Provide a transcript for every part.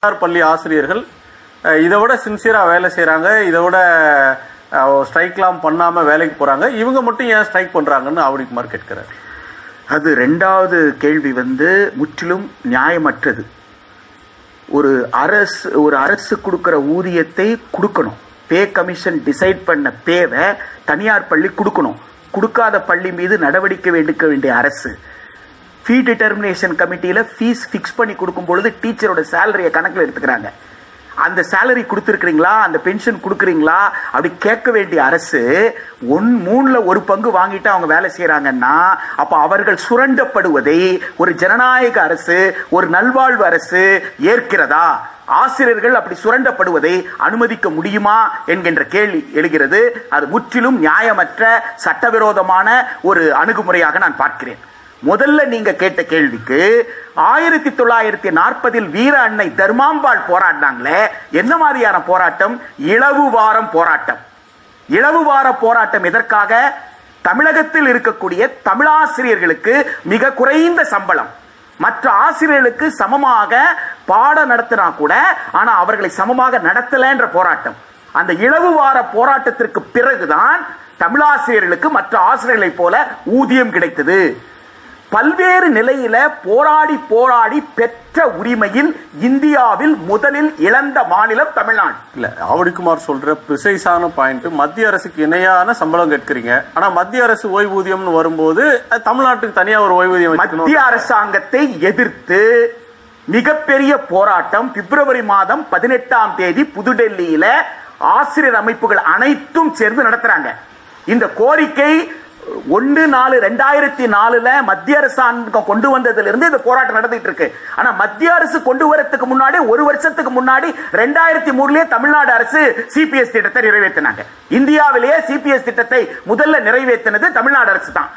தனியார் பள்ளி ஆசிரியர்கள் இதை விட சின்சியராக வேலை செய்கிறாங்க இதை விட ஸ்ட்ரைக்லாம் பண்ணாமல் வேலைக்கு போகிறாங்க இவங்க மட்டும் ஏன் ஸ்ட்ரைக் பண்றாங்கன்னு ஆவடிக்குமார் கேட்கிறார். அது ரெண்டாவது கேள்வி வந்து முற்றிலும் நியாயமற்றது. ஒரு அரசு ஒரு அரசு கொடுக்குற ஊதியத்தை கொடுக்கணும். பே கமிஷன் டிசைட் பண்ண பேவை தனியார் பள்ளி கொடுக்கணும். கொடுக்காத பள்ளி மீது நடவடிக்கை எடுக்க வேண்டிய அரசு. ஃபீ டிட்டர்மினேஷன் கமிட்டியில் ஃபீஸ் ஃபிக்ஸ் பண்ணி கொடுக்கும் பொழுது டீச்சரோட சேலரியை கணக்கில் எடுத்துக்கிறாங்க. அந்த சேலரி கொடுத்துருக்குறீங்களா? அந்த பென்ஷன் கொடுக்குறீங்களா? அப்படி கேட்க வேண்டிய அரசு ஒன் மூணில் ஒரு பங்கு வாங்கிட்டு அவங்க வேலை செய்கிறாங்கன்னா அப்போ அவர்கள் சுரண்டப்படுவதை ஒரு ஜனநாயக அரசு ஒரு நல்வாழ்வு அரசு ஏற்கிறதா? ஆசிரியர்கள் அப்படி சுரண்டப்படுவதை அனுமதிக்க முடியுமா என்கின்ற கேள்வி எழுகிறது. அது முற்றிலும் நியாயமற்ற சட்டவிரோதமான ஒரு அணுகுமுறையாக நான் பார்க்கிறேன். முதல்ல நீங்க கேட்ட கேள்விக்கு ஆயிரத்தி தொள்ளாயிரத்தி நாற்பதில் வீர அன்னை தர்மாம்பாள் போராடினாங்களே என்ன மாதிரியான போராட்டம்? இளவு வாரம் போராட்டம். இளவு வார போராட்டம் எதற்காக? தமிழகத்தில் இருக்கக்கூடிய தமிழாசிரியர்களுக்கு மிக குறைந்த சம்பளம். மற்ற ஆசிரியர்களுக்கு சமமாக பாடம் நடத்தினா கூட ஆனா அவர்களை சமமாக நடத்தலன்ற போராட்டம். அந்த இளவு வார போராட்டத்திற்கு பிறகுதான் தமிழாசிரியர்களுக்கு மற்ற ஆசிரியர்களைப் போல ஊதியம் கிடைத்தது. பல்வேறு நிலையில போராடி போராடி பெற்ற உரிமையில் இந்தியாவில் முதலில் இழந்த மாநிலம் தமிழ்நாடு. இல்ல ஆவடிக்குமார் சொல்ற ப்ரிசைஸான பாயிண்ட் மத்திய அரசுக்கு இணையான சம்பளம் கேட்கறீங்க. ஆனா மத்திய அரசு ஓய்வூதியம்னு வரும்போது தமிழ்நாட்டுக்கு தனியா ஒரு ஓய்வூதியம் மத்திய அரசாங்கத்தை எதிர்த்து மிகப்பெரிய போராட்டம் பிப்ரவரி மாதம் பதினெட்டாம் தேதி புதுடெல்லியில ஆசிரியர் அமைப்புகள் அனைத்தும் சேர்ந்து நடத்துறாங்க. இந்த கோரிக்கை ஒன்று நாலு ரெண்டாயிரத்தி நாலுல மத்திய அரசாங்கம் கொண்டு வந்ததுல இருந்து இந்த போராட்டம் நடந்துட்டு இருக்கு. ஆனா மத்திய அரசு கொண்டு வரதுக்கு முன்னாடி ஒரு வருஷத்துக்கு முன்னாடி ரெண்டாயிரத்தி மூணுலயே தமிழ்நாடு அரசு சிபிஎஸ் திட்டத்தை நிறைவேற்றினாங்க. இந்தியாவிலேயே சிபிஎஸ் திட்டத்தை முதல்ல நிறைவேற்றினது தமிழ்நாடு அரசு தான்.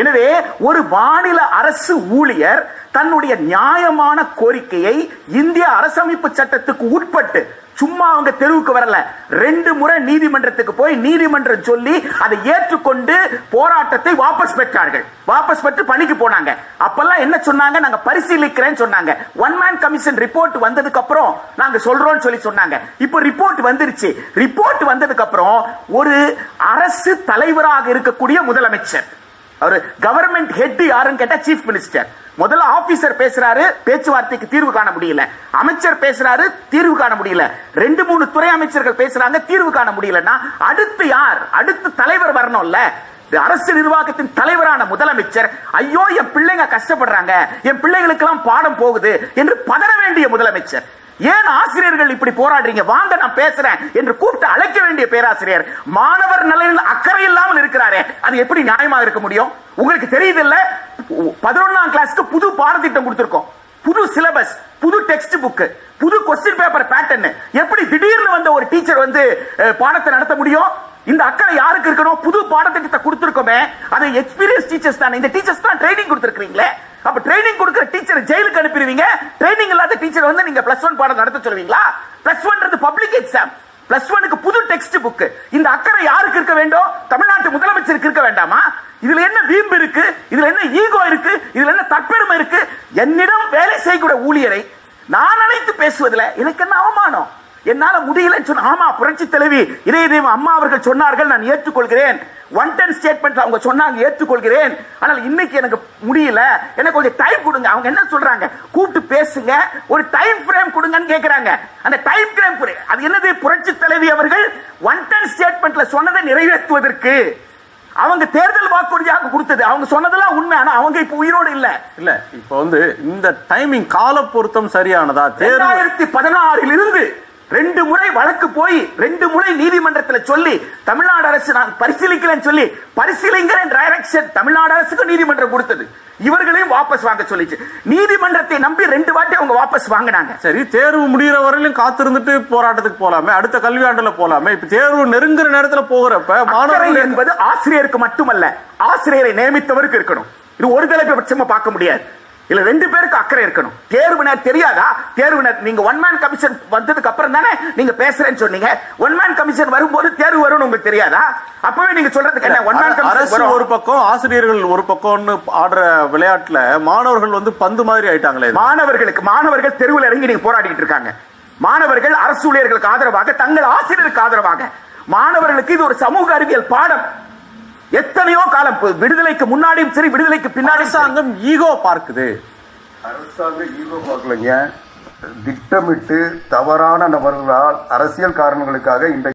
எனவே ஒரு மாநில அரசு ஊழியர் தன்னுடைய நியாயமான கோரிக்கையை இந்திய அரசமைப்பு சட்டத்துக்கு உட்பட்டு சும்மா அவங்க தெருவுக்கு வரல. ரெண்டு முறை நீதிமன்றத்துக்கு போய் நீதிமன்றம் சொல்லி அதை ஏற்றுக்கொண்டு போராட்டத்தை வாபஸ் பெற்றார்கள். வாபஸ் பெற்று பணிக்கு போனாங்க. அப்பெல்லாம் என்ன சொன்னாங்க? நாங்க பரிசீலிக்கிறேன்னு சொன்னாங்க. ஒன் மேன் கமிஷன் ரிப்போர்ட் வந்ததுக்கு அப்புறம் நாங்க சொல்றோம்னு சொல்லி சொன்னாங்க. இப்போ ரிப்போர்ட் வந்துருச்சு. ரிப்போர்ட் வந்ததுக்கு அப்புறம் ஒரு அரசு தலைவராக இருக்கக்கூடிய முதலமைச்சர். அவர் கவர்மெண்ட் ஹெட் யாருன்னு கேட்டா சீஃப் மினிஸ்டர் முதல்ல ஆபீசர் பேசுறாரு பேச்சுவார்த்தைக்கு தீர்வு காண முடியல. அமைச்சர் பேசுறாரு தீர்வு காண முடியல. ரெண்டு மூணு துறை அமைச்சர்கள் பேசுறாங்க தீர்வு காண முடியலன்னா அடுத்து யார்? அடுத்து தலைவர் வரணும்ல. அரசு நிர்வாகத்தின் தலைவரான முதலமைச்சர் ஐயோ என் பிள்ளைங்க கஷ்டப்படுறாங்க என் பிள்ளைகளுக்கு எல்லாம் பாடம் போகுது என்று பதற வேண்டிய முதலமைச்சர். ஏன் ஆசிரியர்கள் இப்படி போராடுறீங்க? வாங்க நான் பேசுறேன் என்று கூப்பிட்டு அழைக்க வேண்டிய பேராசிரியர். மாணவர் நலனில் அக்கறை இல்லாமல் இருக்கிறாரே. அது எப்படி நியாயமா இருக்க முடியும்? உங்களுக்கு தெரியுது இல்ல பதினொன்னாம் கிளாஸ்க்கு புது பாடத்திட்டம் கொடுத்திருக்கோம். புது சிலபஸ் புது டெக்ஸ்ட் புக் புது கொஸ்டின் பேப்பர் பேட்டர்ன் எப்படி திடீர்னு வந்த ஒரு டீச்சர் வந்து பாடத்தை நடத்த முடியும்? இந்த அக்கறை யாருக்கு இருக்கணும்? புது பாடத்திட்டத்தை கொடுத்திருக்கோமே. அதை எக்ஸ்பீரியன்ஸ் டீச்சர்ஸ் தான். இந்த டீச்சர்ஸ் தான் ட்ரைனிங் கொடுத்திருக்கீங்களே அப்ப ட்ரைனிங் கொடுக்கிற டீச்சர் ஜெயிலுக்கு அனுப்பிடுவீங்க. ட்ரைனிங் இல்லாத டீச்சர் வந்து நீங்க பிளஸ் ஒன் பாடம் நடத்த சொல்லுவீங்களா? பிளஸ் ஒன்றது பப்ளிக் எக்ஸாம் பிளஸ் ஒனுக்கு புது டெக்ஸ்ட் புக் இந்த அக்கறை யாருக்கு இருக்க வேண்டும்? தமிழ்நாட்டு முதலமைச்சருக்கு இருக்க வேண்டாமா? இதுல என்ன வீம்பு இருக்கு? இதுல என்ன ஈகோ இருக்கு? இதுல என்ன தற்பெருமை இருக்கு? என்னிடம் வேலை செய்யக்கூடிய ஊழியரை நான் அழைத்து பேசுவதில் எனக்கு என்ன அவமானம்? என்னால முடியலன்னு சொன்ன ஆமா புரட்சி தலைவி இதய தெய்வம் அம்மா அவர்கள் சொன்னார்கள் நான் ஏற்றுக்கொள்கிறேன். ஒன் டென் ஸ்டேட்மெண்ட் அவங்க சொன்னாங்க ஏற்றுக்கொள்கிறேன். ஆனால் இன்னைக்கு எனக்கு முடியல. எனக்கு கொஞ்சம் டைம் கொடுங்க. அவங்க என்ன சொல்றாங்க? கூப்பிட்டு பேசுங்க. ஒரு டைம் ஃப்ரேம் கொடுங்கன்னு கேக்குறாங்க. அந்த டைம் ஃப்ரேம் அது என்னது? புரட்சி தலைவி அவர்கள் ஒன் டென் ஸ்டேட்மெண்ட்ல சொன்னதை நிறைவேற்றுவதற்கு அவங்க தேர்தல் வாக்குறுதியாக கொடுத்தது. அவங்க சொன்னதெல்லாம் உண்மை ஆனா அவங்க இப்ப உயிரோடு இல்ல. இல்ல இப்ப வந்து இந்த டைமிங் கால பொருத்தம் சரியானதா? தேர்வு இரண்டாயிரத்தி பதினாறில் இருந்து ரெண்டு முறை வழக்கு போய் ரெண்டு முறை நீதிமன்றத்தில் சொல்லி தமிழ்நாடு அரசு நான் பரிசீலிக்கிறேன்னு சொல்லி பரிசீலிங்கிற டைரக்ஷன் தமிழ்நாடு அரசுக்கு நீதிமன்றம் கொடுத்தது. இவர்களையும் வாபஸ் வாங்க சொல்லிச்சு. நீதிமன்றத்தை நம்பி ரெண்டு வாட்டி அவங்க வாபஸ் வாங்கினாங்க. சரி தேர்வு முடிகிற வரையிலும் காத்திருந்துட்டு போராட்டத்துக்கு போலாமே அடுத்த கல்வியாண்டுல போலாமே. இப்ப தேர்வு நெருங்குற நேரத்துல போகிறப்ப மாணவர்கள் என்பது ஆசிரியருக்கு மட்டுமல்ல ஆசிரியரை நியமித்தவருக்கு இருக்கணும். இது ஒரு தலைப்பட்சமா பார்க்க முடியாது. இல்ல ரெண்டு பேருக்கு அக்கறை இருக்கணும். தேர்வினர் தெரியாதா? தேர்வினர் நீங்க ஒன் மேன் கமிஷன் வந்ததுக்கு அப்புறம் தானே நீங்க பேசுறேன்னு சொன்னீங்க. ஒன் மேன் கமிஷன் வரும்போது தேர்வு வரும்னு உங்களுக்கு தெரியாதா? அப்பவே நீங்க சொல்றதுக்கு என்ன ஒன் மேன் கமிஷன் ஒரு பக்கம் ஆசிரியர்கள் ஒரு பக்கம்னு ஆடுற விளையாட்டுல மாணவர்கள் வந்து பந்து மாதிரி ஆயிட்டாங்களே. மாணவர்களுக்கு மாணவர்கள் தெருவில் இறங்கி நீங்க போராடிட்டு இருக்காங்க. மாணவர்கள் அரசு ஊழியர்களுக்கு ஆதரவாக தங்கள் ஆசிரியருக்கு ஆதரவாக. மாணவர்களுக்கு இது ஒரு சமூக அறிவியல் பாடம். எத்தனையோ காலம் விடுதலைக்கு முன்னாடியும் சரி விடுதலைக்கு பின்னாடியும் சரி. அரசாங்கம் ஈகோ பார்க்குது அரசாங்க ஈகோ பார்க்கலைங்க திட்டமிட்டு தவறான நபர்களால் அரசியல் காரணங்களுக்காக இன்றைக்கு